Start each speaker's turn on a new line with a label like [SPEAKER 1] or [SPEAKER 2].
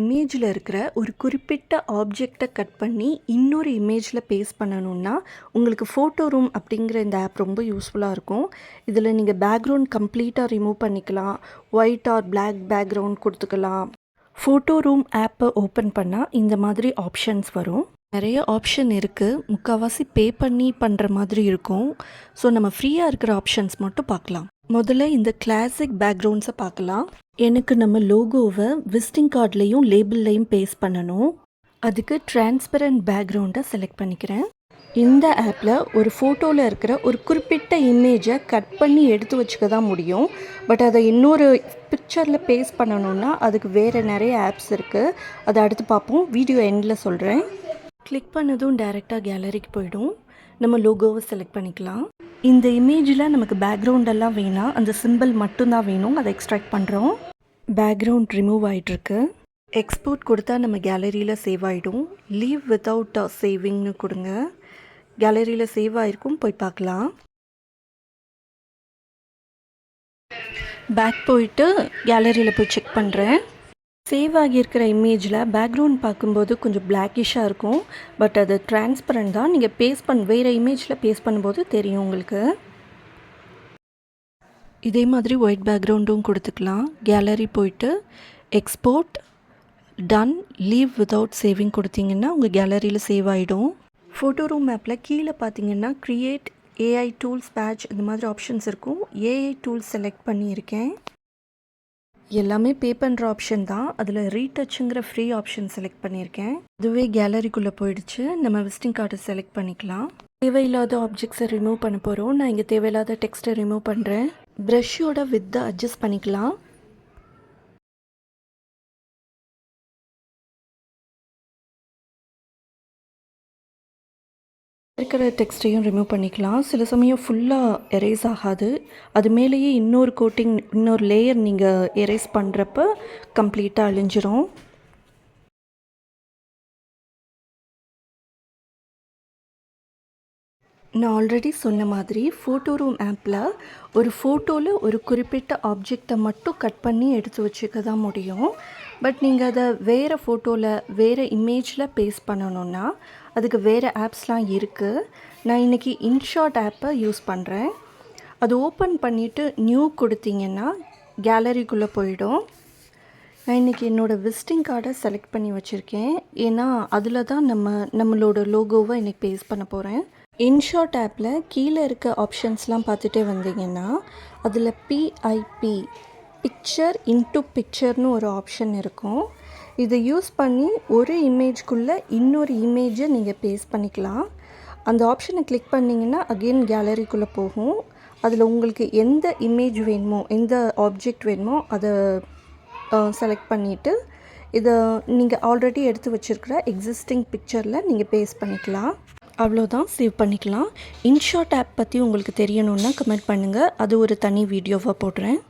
[SPEAKER 1] இமேஜில் இருக்கிற ஒரு குறிப்பிட்ட ஆப்ஜெக்டை கட் பண்ணி இன்னொரு இமேஜில் பேஸ்ட் பண்ணணுன்னா உங்களுக்கு ஃபோட்டோ ரூம் அப்படிங்கிற இந்த ஆப் ரொம்ப யூஸ்ஃபுல்லாக இருக்கும். இதில் நீங்கள் பேக்ரவுண்ட் கம்ப்ளீட்டாக ரிமூவ் பண்ணிக்கலாம். ஒயிட் ஆர் பிளாக் பேக்ரவுண்ட் கொடுத்துக்கலாம். ஃபோட்டோ ரூம் ஆப்பை ஓப்பன் பண்ணால் இந்த மாதிரி ஆப்ஷன்ஸ் வரும். நிறைய ஆப்ஷன் இருக்குது முக்கால்வாசி பே பண்ணி பண்ணுற மாதிரி இருக்கும். ஸோ நம்ம ஃப்ரீயாக இருக்கிற ஆப்ஷன்ஸ் மட்டும் பார்க்கலாம். முதல்ல இந்த கிளாசிக் பேக்ரவுண்ட்ஸை பார்க்கலாம். எனக்கு நம்ம லோகோவை விசிட்டிங் கார்ட்லேயும் லேபிள்லையும் பேஸ்ட் பண்ணணும். அதுக்கு டிரான்ஸ்பரண்ட் பேக்ரவுண்டை செலக்ட் பண்ணிக்கிறேன். இந்த ஆப்பில் ஒரு ஃபோட்டோவில் இருக்கிற ஒரு குறிப்பிட்ட இமேஜை கட் பண்ணி எடுத்து வச்சுக்க தான் முடியும். பட் அதை இன்னொரு பிக்சரில் பேஸ்ட் பண்ணணுன்னா அதுக்கு வேறு நிறைய ஆப்ஸ் இருக்குது அதை அடுத்து பார்ப்போம். வீடியோ எண்டில் சொல்கிறேன் கிளிக் பண்ணதும் டைரெக்டாக கேலரிக்கு போயிடும். நம்ம லோகோவை செலக்ட் பண்ணிக்கலாம். இந்த இமேஜில் நமக்கு பேக்ரவுண்டெல்லாம் வேணாம் அந்த சிம்பிள் மட்டும்தான் வேணும். அதை எக்ஸ்ட்ராக்ட் பண்ணுறோம் பேக்ரவுண்ட் ரிமூவ் ஆகிட்டுருக்கு எக்ஸ்போர்ட் கொடுத்தா நம்ம கேலரியில் சேவ் ஆகிடும் லீவ் வித்தவுட் சேவிங்னு கொடுங்க. கேலரியில் சேவ் ஆகிருக்கும் போய் பார்க்கலாம். பேக் போயிட்டு கேலரியில் போய் செக் பண்ணுறேன் சேவ் ஆகியிருக்கிற இமேஜில் பேக்ரவுண்ட் பார்க்கும்போது கொஞ்சம் பிளாக்கிஷாக இருக்கும். பட் அது டிரான்ஸ்பரண்ட் தான். நீங்கள் பேஸ் பண்ண வேறு இமேஜில் பேஸ் பண்ணும்போது தெரியும் உங்களுக்கு. இதே மாதிரி ஒயிட் பேக்ரவுண்டும் கொடுத்துக்கலாம். கேலரி போயிட்டு export done leave without saving கொடுத்தீங்கன்னா உங்கள் கேலரியில் சேவ் ஆகிடும் ஃபோட்டோ ரூம் ஆப்பில் கீழே பார்த்தீங்கன்னா க்ரியேட் ஏஐ டூல்ஸ் பேட்ச் இந்த மாதிரி ஆப்ஷன்ஸ் இருக்கும். ஏஐ டூல்ஸ் செலக்ட் பண்ணியிருக்கேன். எல்லாமே பே பண்ணுற ஆப்ஷன் தான். அதில் ரீடச்சுங்கிற ஃப்ரீ ஆப்ஷன் செலக்ட் பண்ணியிருக்கேன் இதுவே கேலரிக்குள்ளே போயிடுச்சு. நம்ம விசிட்டிங் கார்டை செலக்ட் பண்ணிக்கலாம். தேவையில்லாத ஆப்ஜெக்ட்ஸை ரிமூவ் பண்ண போகிறோம் நான் இங்கே தேவையில்லாத டெக்ஸ்ட்டை ரிமூவ் பண்ணுறேன் ப்ரஷ்ஷோட வித்தை அட்ஜஸ்ட் பண்ணிக்கலாம். இருக்கிற டெக்ஸ்ட்டையும் ரிமூவ் பண்ணிக்கலாம். சில சமயம் ஃபுல்லாக எரேஸ் ஆகாது. அது மேலேயே இன்னொரு கோட்டிங் இன்னொரு லேயர் நீங்கள் எரேஸ் பண்ணுறப்ப கம்ப்ளீட்டாக அழிஞ்சிரும். நான் ஆல்ரெடி சொன்ன மாதிரி ஃபோட்டோ ரூம் ஆப்பில் ஒரு ஃபோட்டோவில் ஒரு குறிப்பிட்ட ஆப்ஜெக்டை மட்டும் கட் பண்ணி எடுத்து வச்சுக்க தான் முடியும். பட் நீங்கள் அதை வேறு ஃபோட்டோவில் வேறு இமேஜில் பேஸ்ட் பண்ணணுன்னா அதுக்கு வேறு ஆப்ஸ்லாம் இருக்குது நான் இன்றைக்கி இன்ஷாட் ஆப்பை யூஸ் பண்ணுறேன் அது ஓப்பன் பண்ணிவிட்டு நியூ கொடுத்தீங்கன்னா கேலரிக்குள்ளே போயிடும். நான் இன்றைக்கி என்னோடய விசிட்டிங் கார்டை செலக்ட் பண்ணி வச்சுருக்கேன். ஏன்னா அதில் தான் நம்ம நம்மளோட லோகோவை இன்றைக்கி பேஸ் பண்ண போகிறேன் இன்ஷாட் ஆப்பில் கீழே இருக்க ஆப்ஷன்ஸ்லாம் பார்த்துட்டே வந்தீங்கன்னா அதில் பிஐபி பிக்சர் இன்டு பிக்சர்னு ஒரு ஆப்ஷன் இருக்கும். இதை யூஸ் பண்ணி ஒரு இமேஜ்குள்ளே இன்னொரு இமேஜை நீங்கள் பேஸ்ட் பண்ணிக்கலாம். அந்த ஆப்ஷனை கிளிக் பண்ணிங்கன்னா அகெயின் கேலரிக்குள்ளே போகும். அதில் உங்களுக்கு எந்த இமேஜ் வேணுமோ எந்த ஆப்ஜெக்ட் வேணுமோ அதை செலக்ட் பண்ணிவிட்டு இதை நீங்கள் ஆல்ரெடி எடுத்து வச்சுருக்கிற எக்ஸிஸ்டிங் பிக்சரில் நீங்கள் பேஸ்ட் பண்ணிக்கலாம். அவ்வளோதான் சேவ் பண்ணிக்கலாம். இன்ஷாட் ஆப் பற்றி உங்களுக்கு தெரியணுன்னா கமெண்ட் பண்ணுங்கள் அது ஒரு தனி வீடியோவாக போடுறேன்.